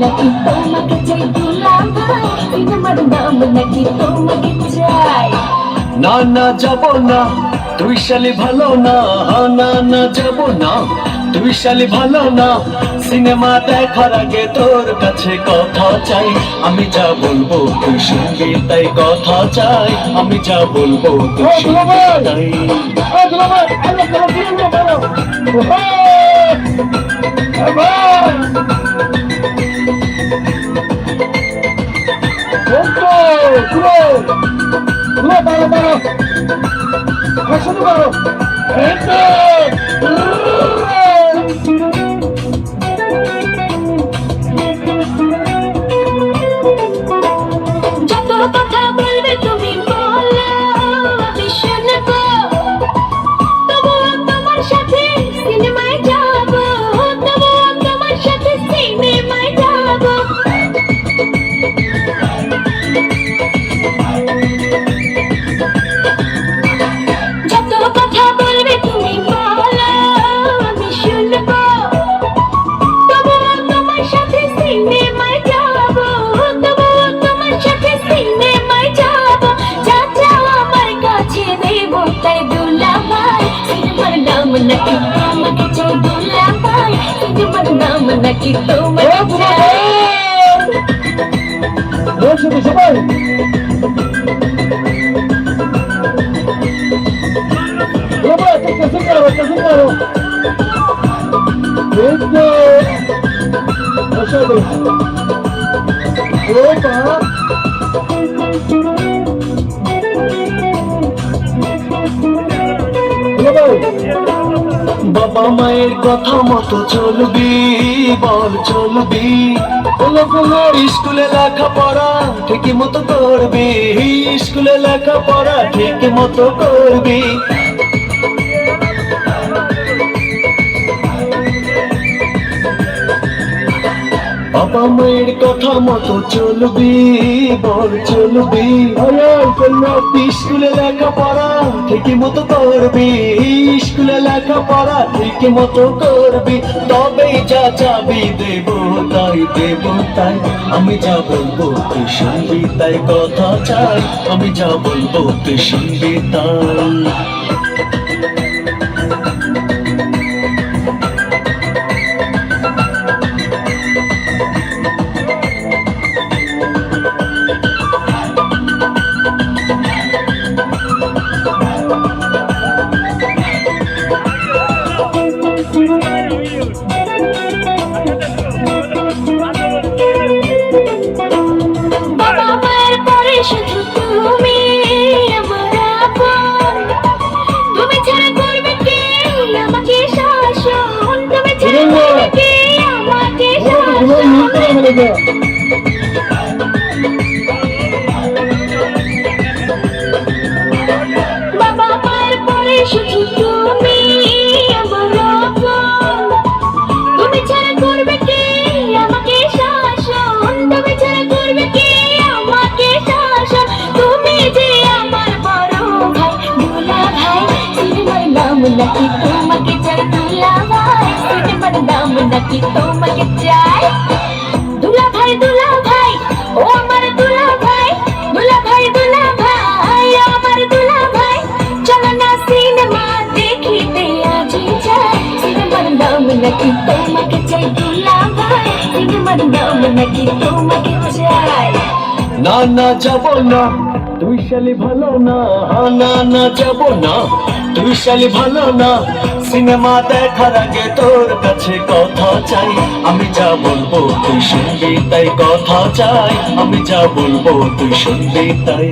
নাকি তোমাকে চাই দুলা ভাই। সিনেমার নাম নাকি তোমাকে চাই। না না যাব না। তুই শালি ভালো না না না যাব না। তুই শালি ভালো না সিনেমা দেখার আগে তোর কাছে কথা চাই। আমি যা বলব তুই শুনবি তাই কথা চাই। আমি যা বলব তুই শুনবি! তাই। শুরু করো নাকি তোমাকে চাই দুলা ভাই সিনেমার নাম নাকি দুলাভাই চাই বসে সবাই দুলাভাই বাবা মায়ের কথা মতো চলবি, বল চলবি। স্কুলে লেখা লেখাপড়া ঠিকই মতো করবি। স্কুলে লেখা পড়া ঠিক মতো করবি। বাবা মায়ের কথা মতো চলবি বল চলবি। স্কুলে লেখাপড়া ঠিকই মতো করবি। স্কুলে লেখাপড়া ঠিকই মতো করবি। তবেই যা চাবি দেব তাই দেব তাই আমি যা বলব তুই শুনবি তাই কথা চাই। আমি যা বলব তুই শুনবি তাই। দাও বাবা মায়ের পরে শুধু তুমি আমার তুমি ছাড়া করবে কে? আমাকে শাসন। তোমাকে চাই? তোমাকে চাই? নাকি তোমাকে চাই দুলা ভাই সিনেমার নাম নাকি তোমাকে চাই না না যাব না। তুই শালি ভালো না না না যাব না। তুই শালি ভালো না। সিনেমা দেখার আগে তোর কাছে কথা চাই। আমি যা বলব তুই শুনবি তাই কথা চাই। আমি যা বলব তুই শুনবি তাই।